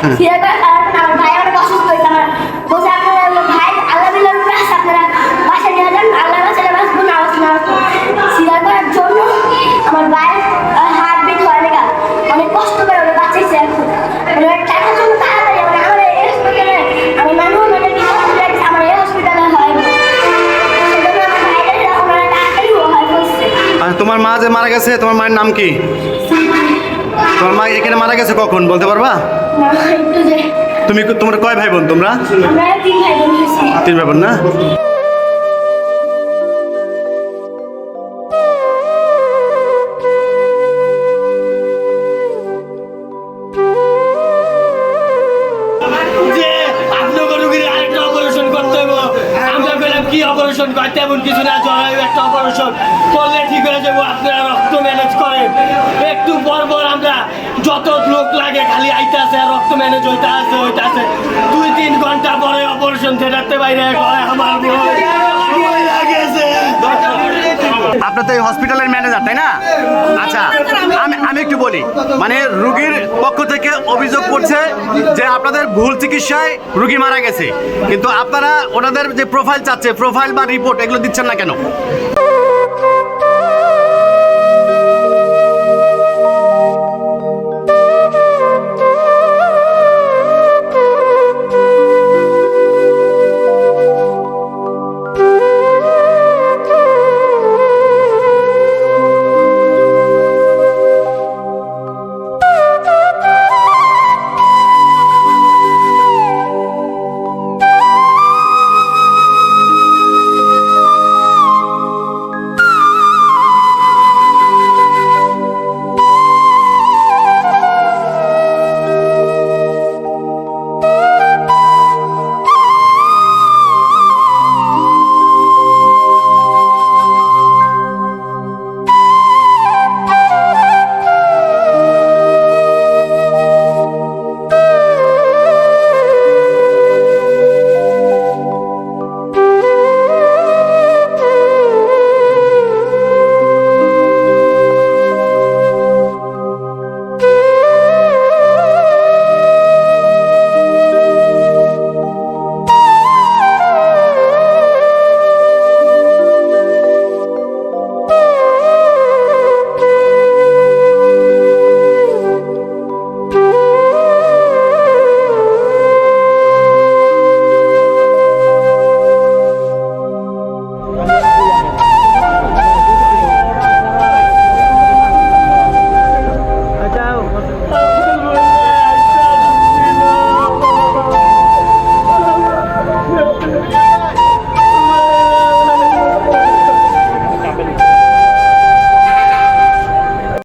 হ্যাঁ। সিলেটার ভাই অনেক ভাই আল্লাহ আল্লাহ বাসায় বাঁচবো না বাঁচবো না কষ্ট করে ওরা বাঁচিয়েছে এখন। আচ্ছা, তোমার মা যে মারা গেছে তোমার মায়ের নাম কি? তোমার মা এখানে মারা গেছে কখন বলতে পারবা? তুমি তোমার কয় ভাই বোন তোমরা? তিন ভাই বোন না? যে আপনাকে রুগীর আরেকটা অপারেশন করতে হবে কি অপারেশন করতে এমন কিছু না জরায়ু একটা অপারেশন করলে ঠিক হয়ে যাব, আপনারা রক্ত ম্যানেজ করেন। একটু পর পর আমরা যত লোক লাগে খালি আইতে রক্ত ম্যানেজ হইতে আছে হইতে আছে। দুই তিন ঘণ্টা পরে অপারেশন থিয়েটারতে বাইরে কয় আমার আপনার তো এই হসপিটালের ম্যানেজার তাই না? আচ্ছা আমি আমি একটু বলি মানে রুগীর পক্ষ থেকে অভিযোগ করছে যে আপনাদের ভুল চিকিৎসায় রুগী মারা গেছে। কিন্তু আপনারা ওনাদের যে প্রোফাইল চাচ্ছে প্রোফাইল বা রিপোর্ট এগুলো দিচ্ছেন না কেন?